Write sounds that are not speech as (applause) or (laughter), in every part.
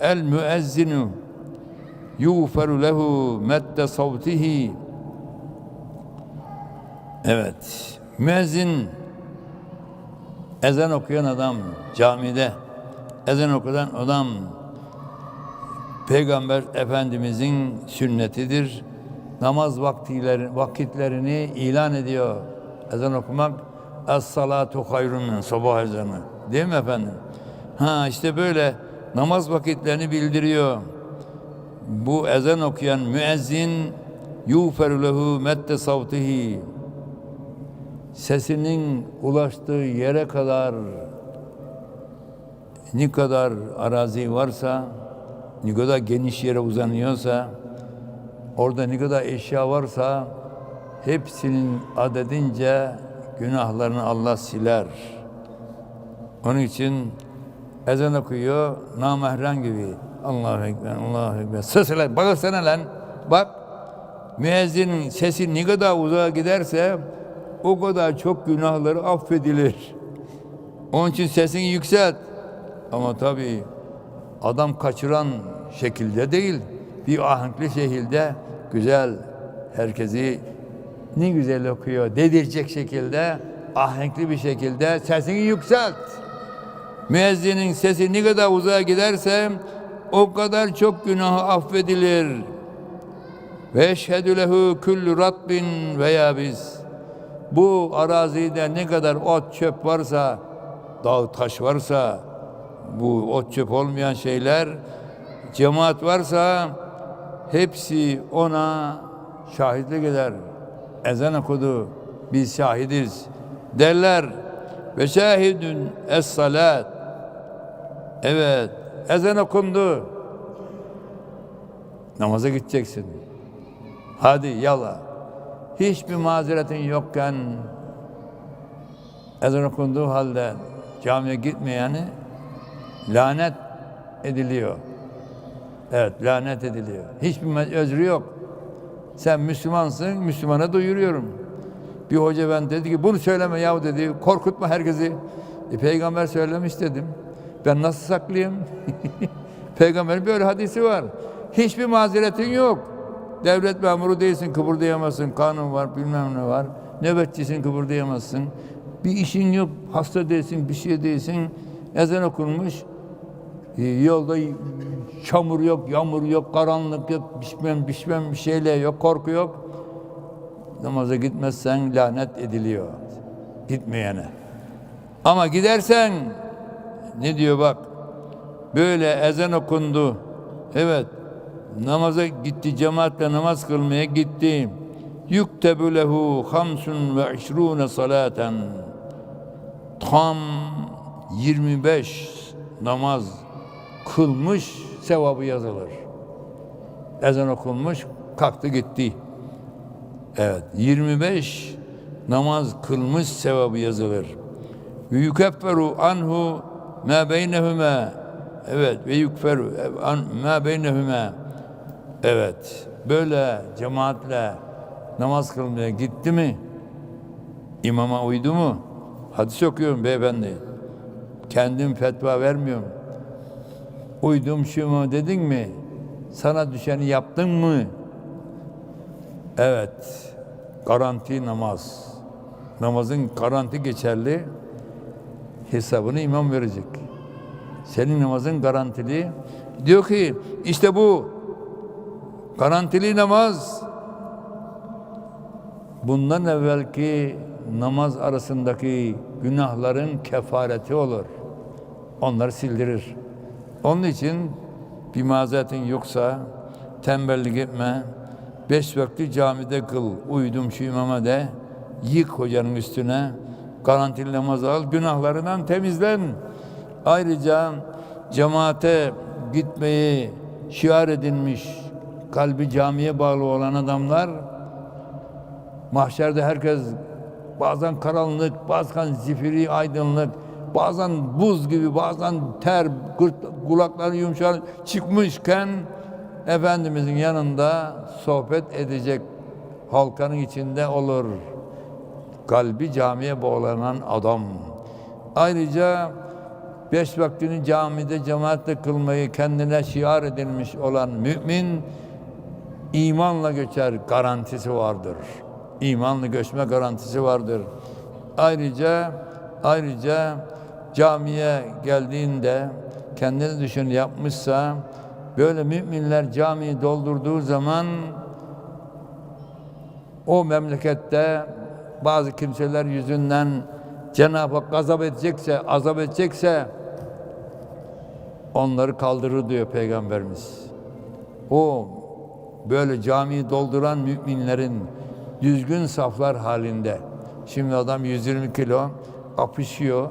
El müezzinu yuğferu lehu medde savtihi Evet. Müezzin ezan okuyan adam camide ezan okuyan adam Peygamber Efendimizin sünnetidir. Namaz vaktileri, vakitlerini ilan ediyor. Ezan okumak Es-salatu hayrun min sabah ezanı. Değil mi efendim? Ha işte böyle namaz vakitlerini bildiriyor. Bu ezan okuyan müezzin yuferu lehu medde savtihi sesinin ulaştığı yere kadar ne kadar arazi varsa, ne kadar geniş yere uzanıyorsa, orada ne kadar eşya varsa hepsinin adedince günahlarını Allah siler. Onun için ezan okuyor, namahrem gibi. Allahu Ekber, Allahu Ekber. Sesler, baksana lan. Bak, müezzinin sesi ne kadar uzağa giderse o kadar çok günahları affedilir. Onun için sesini yükselt. Ama tabii adam kaçıran şekilde değil, bir ahenkli şekilde güzel herkesi ne güzel okuyor dedirecek şekilde ahenkli bir şekilde sesini yükselt. Müezzinin sesi ne kadar uzağa giderse o kadar çok günahı affedilir. Ve eşhedü lehu kullu ratbin ve yabiz. Bu arazide ne kadar ot çöp varsa, dağ taş varsa, bu ot çöp olmayan şeyler, cemaat varsa hepsi ona şahitlik eder. Ezan okudu, biz şahidiz derler. Ve şahidün es salat. Evet, ezan okundu. Namaza gideceksin. Hadi yala. Hiçbir mazeretin yokken ezan okunduğu halde camiye gitmeyeni lanet ediliyor. Evet, lanet ediliyor. Hiçbir özrü yok. Sen Müslümansın, Müslümana duyuruyorum. Bir hoca ben dedi ki bunu söyleme yahu dedi, korkutma herkesi. E, peygamber söylemiş dedim. Ben nasıl saklayayım? (laughs) Peygamberin böyle hadisi var. Hiçbir mazeretin yok. Devlet memuru değilsin, kıpırdayamazsın. Kanun var, bilmem ne var. Nöbetçisin, kıpırdayamazsın. Bir işin yok, hasta değilsin, bir şey değilsin. Ezan okunmuş. E, Yolda çamur yok, yağmur yok, karanlık yok, pişmem pişmem bir şeyle yok, korku yok. Namaza gitmezsen lanet ediliyor. Gitmeyene. Ama gidersen ne diyor bak. Böyle ezan okundu. Evet. Namaza gitti, cemaatle namaz kılmaya gitti. Yuktebu lehu hamsun ve işrune salaten. Tam 25 namaz kılmış sevabı yazılır. Ezan okunmuş, kalktı gitti. Evet, 25 namaz kılmış sevabı yazılır. Ve yukefferu anhu ma beynehuma. Evet, ve yukferu ma beynehuma. Evet, böyle cemaatle namaz kılmaya gitti mi? İmama uydu mu? Hadis okuyorum beyefendi. Kendim fetva vermiyorum. Uydum şu mu dedin mi? Sana düşeni yaptın mı? Evet. Garanti namaz. Namazın garanti geçerli. Hesabını imam verecek. Senin namazın garantili. Diyor ki işte bu garantili namaz bundan evvelki namaz arasındaki günahların kefareti olur. Onları sildirir. Onun için bir mazeretin yoksa tembellik etme. Beş vakti camide kıl. Uydum şu imama de. Yık hocanın üstüne. Garantili namaz al. Günahlarından temizlen. Ayrıca cemaate gitmeyi şiar edinmiş, kalbi camiye bağlı olan adamlar mahşerde herkes bazen karanlık, bazen zifiri aydınlık, bazen buz gibi, bazen ter, kulakları yumuşar çıkmışken Efendimizin yanında sohbet edecek halkanın içinde olur. Kalbi camiye bağlanan adam. Ayrıca beş vaktini camide cemaatle kılmayı kendine şiar edilmiş olan mümin imanla göçer garantisi vardır. İmanla göçme garantisi vardır. Ayrıca ayrıca camiye geldiğinde kendini düşün yapmışsa böyle müminler camiyi doldurduğu zaman o memlekette bazı kimseler yüzünden Cenab-ı Hak gazap edecekse, azap edecekse onları kaldırır diyor Peygamberimiz. O böyle camiyi dolduran müminlerin düzgün saflar halinde. Şimdi adam 120 kilo apışıyor.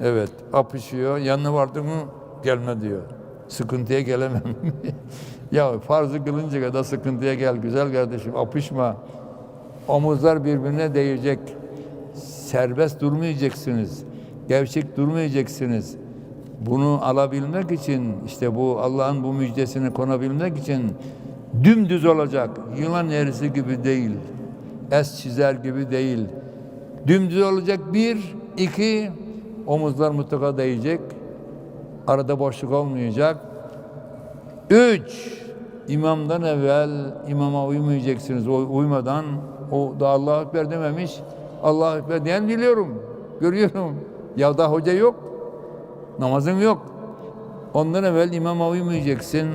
Evet, apışıyor. Yanına vardı mı gelme diyor. Sıkıntıya gelemem. (laughs) ya farzı kılınca kadar sıkıntıya gel güzel kardeşim apışma. Omuzlar birbirine değecek. Serbest durmayacaksınız. Gevşek durmayacaksınız. Bunu alabilmek için işte bu Allah'ın bu müjdesini konabilmek için dümdüz olacak. Yılan eğrisi gibi değil. Es çizer gibi değil. Dümdüz olacak bir, iki, omuzlar mutlaka değecek. Arada boşluk olmayacak. Üç, imamdan evvel imama uymayacaksınız. O uymadan o da Allah Ekber dememiş. Allah Ekber diyen biliyorum. Görüyorum. Ya da hoca yok. Namazın yok. Ondan evvel imama uymayacaksın.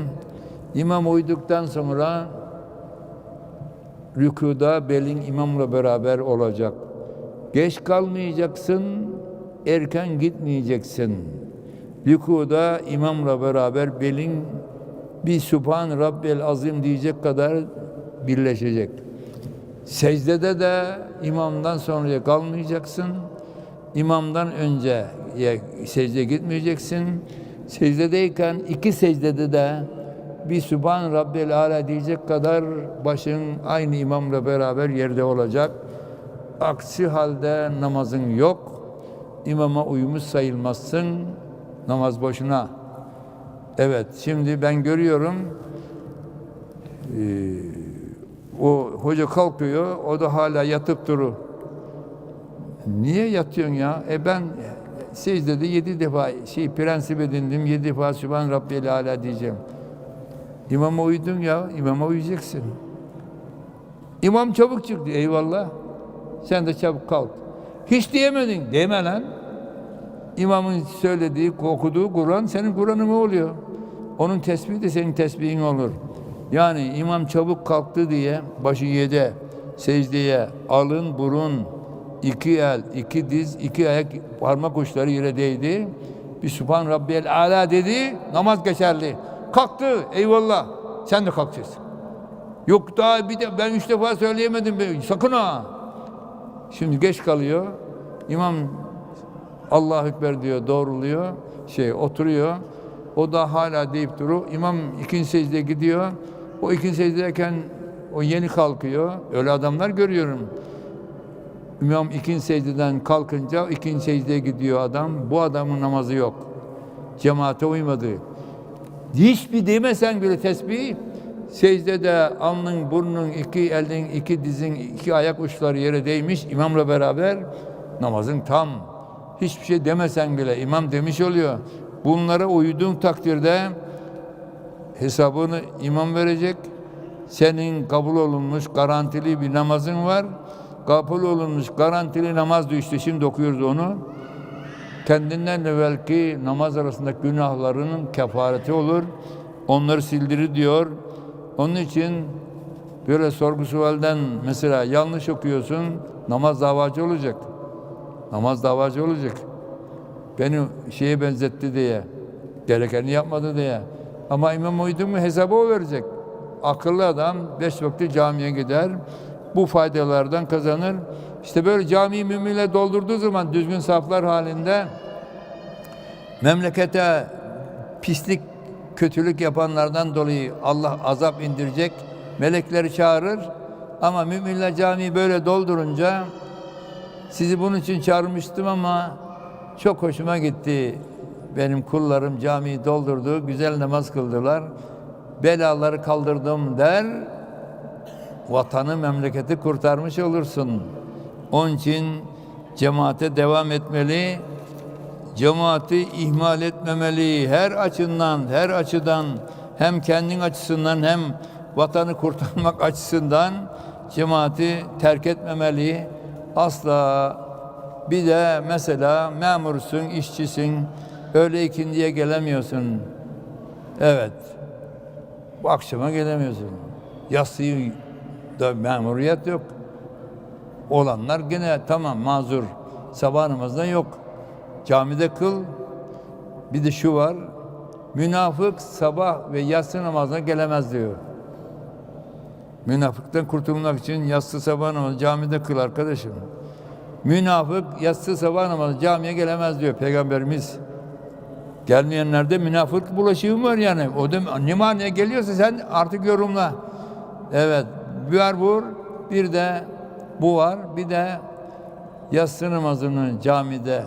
İmam uyduktan sonra rükuda belin imamla beraber olacak. Geç kalmayacaksın, erken gitmeyeceksin. Rükuda imamla beraber belin bir Subhan Rabbel Azim diyecek kadar birleşecek. Secdede de imamdan sonraya kalmayacaksın. İmamdan önce secde gitmeyeceksin. Secdedeyken iki secdede de bir Subhan Rabbel Ala diyecek kadar başın aynı imamla beraber yerde olacak. Aksi halde namazın yok. İmama uymuş sayılmazsın. Namaz boşuna. Evet, şimdi ben görüyorum ee, hoca kalkıyor, o da hala yatıp durur. Niye yatıyorsun ya? E ben secdede yedi defa şey prensip edindim, yedi defa Sübhan Rabbiyel Ala diyeceğim. İmama uydun ya, imama uyacaksın. İmam çabuk çıktı, eyvallah. Sen de çabuk kalk. Hiç diyemedin, deme lan. İmamın söylediği, okuduğu Kur'an senin Kur'an'ın oluyor. Onun tesbihi de senin tesbihin olur. Yani imam çabuk kalktı diye başı yede, secdeye, alın, burun, iki el, iki diz, iki ayak parmak uçları yere değdi. Bir Subhan Rabbiyel Ala dedi, namaz geçerli. Kalktı, eyvallah. Sen de kalkacaksın. Yok daha bir de ben üç defa söyleyemedim. Sakın ha. Şimdi geç kalıyor. İmam Allahu Ekber diyor, doğruluyor. Şey oturuyor. O da hala deyip duru. İmam ikinci secdeye gidiyor. O ikinci secdeyken o yeni kalkıyor. Öyle adamlar görüyorum. İmam ikinci secdeden kalkınca ikinci secdeye gidiyor adam. Bu adamın namazı yok. Cemaate uymadı. Hiçbir demesen bile tesbih secdede alnın, burnun, iki elin, iki dizin, iki ayak uçları yere değmiş imamla beraber namazın tam. Hiçbir şey demesen bile imam demiş oluyor. Bunlara uyduğun takdirde hesabını imam verecek. Senin kabul olunmuş garantili bir namazın var. Kabul olunmuş garantili namaz düştü. Şimdi okuyoruz onu. Kendinden evvelki namaz arasındaki günahlarının kefareti olur. Onları sildirir diyor. Onun için böyle sorgu sualden mesela yanlış okuyorsun namaz davacı olacak. Namaz davacı olacak. Beni şeye benzetti diye. Gerekeni yapmadı diye. Ama imam uydu mu hesabı o verecek. Akıllı adam beş vakti camiye gider. Bu faydalardan kazanır. İşte böyle camiyi müminle doldurduğu zaman düzgün saflar halinde memlekete pislik, kötülük yapanlardan dolayı Allah azap indirecek. Melekleri çağırır. Ama müminler camiyi böyle doldurunca sizi bunun için çağırmıştım ama çok hoşuma gitti. Benim kullarım camiyi doldurdu, güzel namaz kıldılar. Belaları kaldırdım der. Vatanı, memleketi kurtarmış olursun. Onun için cemaate devam etmeli. Cemaati ihmal etmemeli. Her açından, her açıdan hem kendin açısından hem vatanı kurtarmak (laughs) açısından cemaati terk etmemeli. Asla bir de mesela memursun, işçisin, öğle ikindiye gelemiyorsun. Evet, bu akşama gelemiyorsun. Yatsıyı da memuriyet yok. Olanlar gene tamam mazur. Sabah namazında yok. Camide kıl. Bir de şu var. Münafık sabah ve yatsı namazına gelemez diyor. Münafıktan kurtulmak için yatsı sabah namazı camide kıl arkadaşım. Münafık yatsı sabah namazı camiye gelemez diyor Peygamberimiz. Gelmeyenlerde münafık bulaşığı var yani. O da ne manaya geliyorsa sen artık yorumla. Evet, bir var bu, bir de bu var, bir de yatsı namazını camide,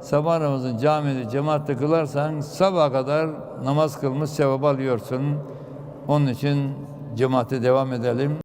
sabah namazını camide cemaatle kılarsan sabaha kadar namaz kılmış sevap alıyorsun. Onun için cemaate devam edelim.